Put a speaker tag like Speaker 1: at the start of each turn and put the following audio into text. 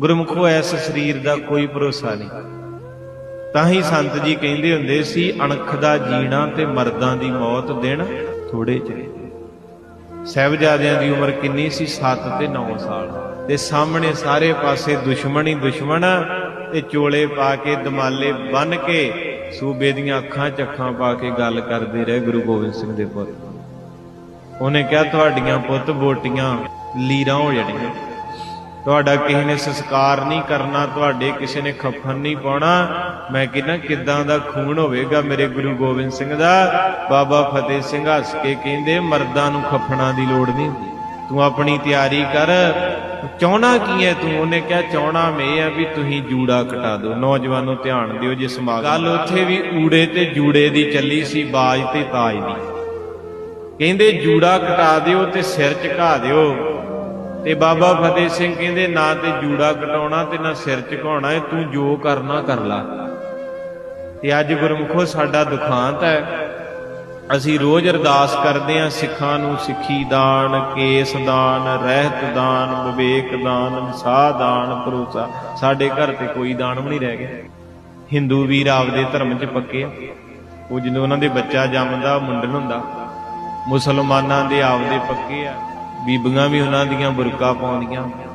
Speaker 1: ਗੁਰਮੁਖੋ S ਸਰੀਰ ਦਾ ਕੋਈ ਭਰੋਸਾ ਨਹੀਂ। ਤਾਂ ਹੀ ਸੰਤ ਜੀ ਕਹਿੰਦੇ ਹੁੰਦੇ ਸੀ, ਅਣਖ ਦਾ ਜੀਣਾ ਤੇ ਮਰਦਾਂ ਦੀ ਮੌਤ ਦਿਨ ਥੋੜੇ ਚਿਰ। ਸਹਿਬਜ਼ਾਦਿਆਂ ਦੀ ਉਮਰ ਕਿੰਨੀ ਸੀ? 7 ਤੇ 9 ਸਾਲ। ਤੇ ਸਾਹਮਣੇ ਸਾਰੇ ਪਾਸੇ ਦੁਸ਼ਮਣ ਹੀ ਦੁਸ਼ਮਣ ਤੇ ਚੋਲੇ ਪਾ ਕੇ, ਦਮਾਲੇ ਬੰਨ ਕੇ, ਸੂਬੇ ਦੀਆਂ ਅੱਖਾਂ ਚੱਖਾਂ ਪਾ ਕੇ ਗੱਲ ਕਰਦੇ ਰਹੇ ਗੁਰੂ ਗੋਬਿੰਦ ਸਿੰਘ ਦੇ ਪੁੱਤ। ਉਹਨੇ ਕਿਹਾ, ਤੁਹਾਡੀਆਂ ਪੁੱਤ ਬੋਟੀਆਂ ਲੀਰਾਂ ਹੋ ਜਾਣੀਆਂ। ਤੁਹਾਡਾ ਕਿਸੇ ਨੇ ਸੰਸਕਾਰ ਨਹੀਂ ਕਰਨਾ ਤੁਹਾਡੇ ਕਿਸੇ ਨੇ ਖਫਨ ਨਹੀਂ ਪਾਉਣਾ। ਮੈਂ ਕਹਿੰਦਾ ਕਿੱਦਾਂ ਦਾ ਖੂਨ ਹੋਵੇਗਾ ਮੇਰੇ ਗੁਰੂ ਗੋਬਿੰਦ ਸਿੰਘ ਦਾ? ਬਾਬਾ ਫਤਿਹ ਸਿੰਘ ਹੱਸ ਕੇ ਕਹਿੰਦੇ ਮਰਦਾਂ ਨੂੰ ਖਫਣਾ ਦੀ ਲੋੜ ਨਹੀਂ ਹੁੰਦੀ। ਤੂੰ ਆਪਣੀ ਤਿਆਰੀ ਕਰ। ਚਾਹਣਾ ਕੀ ਹੈ ਤੂੰ? ਉਹਨੇ ਕਿਹਾ ਚਾਹਣਾ ਮੈਂ ਆ ਵੀ ਤੁਸੀਂ ਜੂੜਾ ਕਟਾ ਦਿਓ। ਨੌਜਵਾਨੋ ਧਿਆਨ ਦਿਓ ਜੇ ਸਮਾਗਮ ਗੱਲ ਉੱਥੇ ਵੀ ਊੜੇ ਤੇ ਜੂੜੇ ਦੀ ਚੱਲੀ ਸੀ ਬਾਜ ਤੇ ਤਾਜ ਦੀ। ਕਹਿੰਦੇ ਜੂੜਾ ਕਟਾ ਦਿਓ ਤੇ ਸਿਰ ਝੁਕਾ ਦਿਓ। ਤੇ ਬਾਬਾ ਫਤਿਹ ਸਿੰਘ ਕਹਿੰਦੇ, ਨਾ ਤੇ ਜੂੜਾ ਕਟਾਉਣਾ ਤੇ ਨਾ ਸਿਰ ਝੁਕਾਉਣਾ ਹੈ ਤੂੰ ਜੋ ਕਰਨਾ ਕਰ ਲਾ। ਤੇ ਅੱਜ ਗੁਰਮੁਖੋ, ਸਾਡਾ ਦੁਖਾਂਤ ਹੈ। ਅਸੀਂ ਰੋਜ਼ ਅਰਦਾਸ ਕਰਦੇ ਹਾਂ, ਸਿੱਖਾਂ ਨੂੰ ਸਿੱਖੀ ਦਾਨ, ਕੇਸ ਦਾਨ, ਰਹਿਤ ਦਾਨ, ਵਿਵੇਕ ਦਾਨ ਸਾਹ ਦਾਨ, ਭਰੋਸਾ। ਸਾਡੇ ਘਰ ਤੇ ਕੋਈ ਦਾਨ ਵੀ ਨਹੀਂ ਰਹਿ ਗਿਆ। ਹਿੰਦੂ ਵੀਰ ਆਪਦੇ ਧਰਮ 'ਚ ਪੱਕੇ ਆ। ਉਹ ਜਦੋਂ ਉਹਨਾਂ ਦੇ ਬੱਚਾ ਜੰਮਦਾ, ਮੁੰਡਨ ਹੁੰਦਾ। ਮੁਸਲਮਾਨਾਂ ਦੇ ਆਪਦੇ ਪੱਕੇ ਆ। ਬੀਬੀਆਂ ਵੀ ਉਹਨਾਂ ਦੀਆਂ ਬੁਰਕਾ ਪਾਉਂਦੀਆਂ।